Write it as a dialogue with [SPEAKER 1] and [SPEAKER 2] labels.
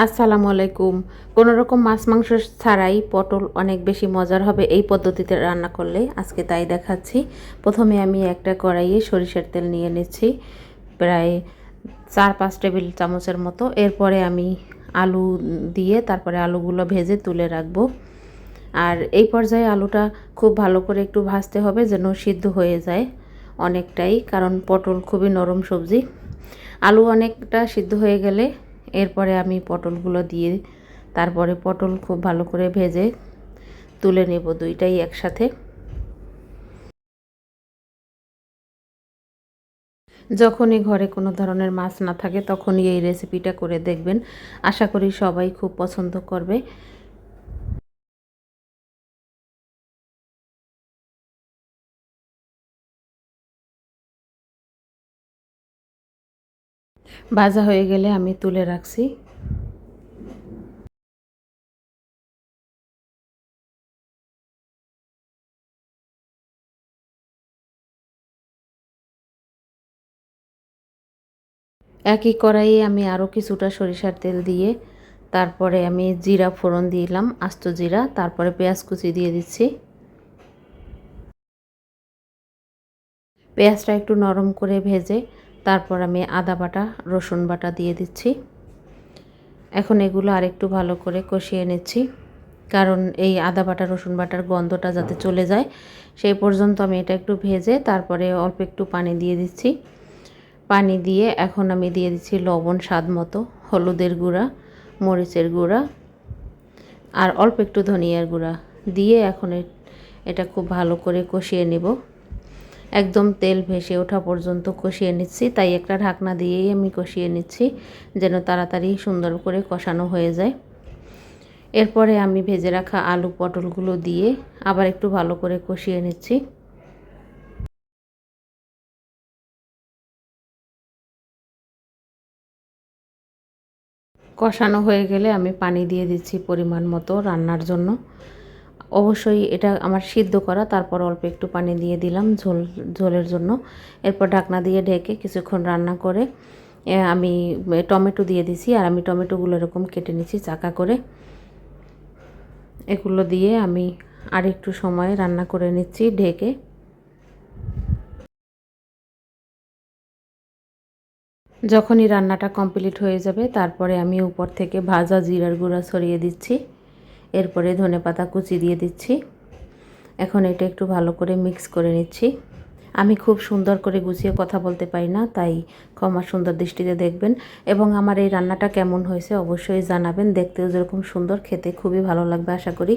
[SPEAKER 1] আসসালামু আলাইকুম। কোনো রকম মাছ, মাংস ছাড়াই পটল অনেক বেশি মজার হবে এই পদ্ধতিতে রান্না করলে। আজকে তাই দেখাচ্ছি। প্রথমে আমি একটা কড়াইয়ে সরিষার তেল নিয়ে নিচ্ছি, প্রায় চার পাঁচ টেবিল চামচের মতো। এরপরে আমি আলু দিয়ে তারপরে আলুগুলো ভেজে তুলে রাখব। আর এই পর্যায়ে আলুটা খুব ভালো করে একটু ভাজতে হবে যেন সিদ্ধ হয়ে যায় অনেকটাই, কারণ পটল খুবই নরম সবজি। আলু অনেকটা সিদ্ধ হয়ে গেলে এরপরে আমি পটলগুলো দিয়ে তারপরে পটল খুব ভালো করে ভেজে তুলে নেব দুইটাই একসাথে। যখনই ঘরে কোনো ধরনের মাছ না থাকে তখনই এই রেসিপিটা করে দেখবেন। আশা করি সবাই খুব পছন্দ করবে। ভাজা হয়ে গেলে আমি তুলে রাখছি। একই কড়াইয়ে আমি আরও কিছুটা সরিষার তেল দিয়ে তারপরে আমি জিরা ফোড়ন দিলাম, আস্ত জিরা, তারপরে পেঁয়াজ কুচি দিয়ে দিচ্ছি। পেঁয়াজটা একটু নরম করে ভেজে তারপর আমি আদা বাটা, রসুন বাটা দিয়ে দিচ্ছি। এখন এগুলো আরেকটু ভালো করে কষিয়ে নিচ্ছি, কারণ এই আদা বাটা, রসুন বাটার গন্ধটা যাতে চলে যায়, সেই পর্যন্ত আমি এটা একটু ভেজে তারপরে অল্প একটু পানি দিয়ে দিচ্ছি। পানি দিয়ে এখন আমি দিয়ে দিচ্ছি লবণ স্বাদ মতো, হলুদের গুঁড়া, মরিচের গুঁড়া আর অল্প একটু ধনিয়ার গুঁড়া দিয়ে এখন এটা খুব ভালো করে কষিয়ে নেব। একদম তেল ভেসে ওঠা পর্যন্ত কষিয়ে নিচ্ছি। তাই একটা ঢাকনা দিয়েই আমি কষিয়ে নিচ্ছি, যেন তাড়াতাড়ি সুন্দর করে কষানো হয়ে যায়। এরপরে আমি ভেজে রাখা আলু পটলগুলো দিয়ে আবার একটু ভালো করে কষিয়ে নিচ্ছি। কষানো হয়ে গেলে আমি পানি দিয়ে দিচ্ছি পরিমাণ মতো রান্নার জন্য। অবশ্যই এটা আমার সিদ্ধ করা, তারপর অল্প একটু পানি দিয়ে দিলাম ঝোল, ঝোলের জন্য। এরপর ঢাকনা দিয়ে ঢেকে কিছুক্ষণ রান্না করে আমি টমেটো দিয়ে দিছি, আর আমি টমেটোগুলো এরকম কেটে নিচ্ছি চাকা করে। এগুলো দিয়ে আমি আর একটু সময় রান্না করে নিচ্ছি ঢেকে। যখনই রান্নাটা কমপ্লিট হয়ে যাবে, তারপরে আমি উপর থেকে ভাজা জিরার গুঁড়া ছড়িয়ে দিচ্ছি। এরপরে ধনে পাতা কুচি দিয়ে দিচ্ছি। এখন এটা একটু ভালো করে মিক্স করে নিচ্ছি। আমি খুব সুন্দর করে গুছিয়ে কথা বলতে পারি না, তাই ক্ষমা সুন্দর দৃষ্টিতে দেখবেন। এবং আমার এই রান্নাটা কেমন হয়েছে অবশ্যই জানাবেন। দেখতেও যেরকম সুন্দর, খেতে খুবই ভালো লাগবে, আশা করি।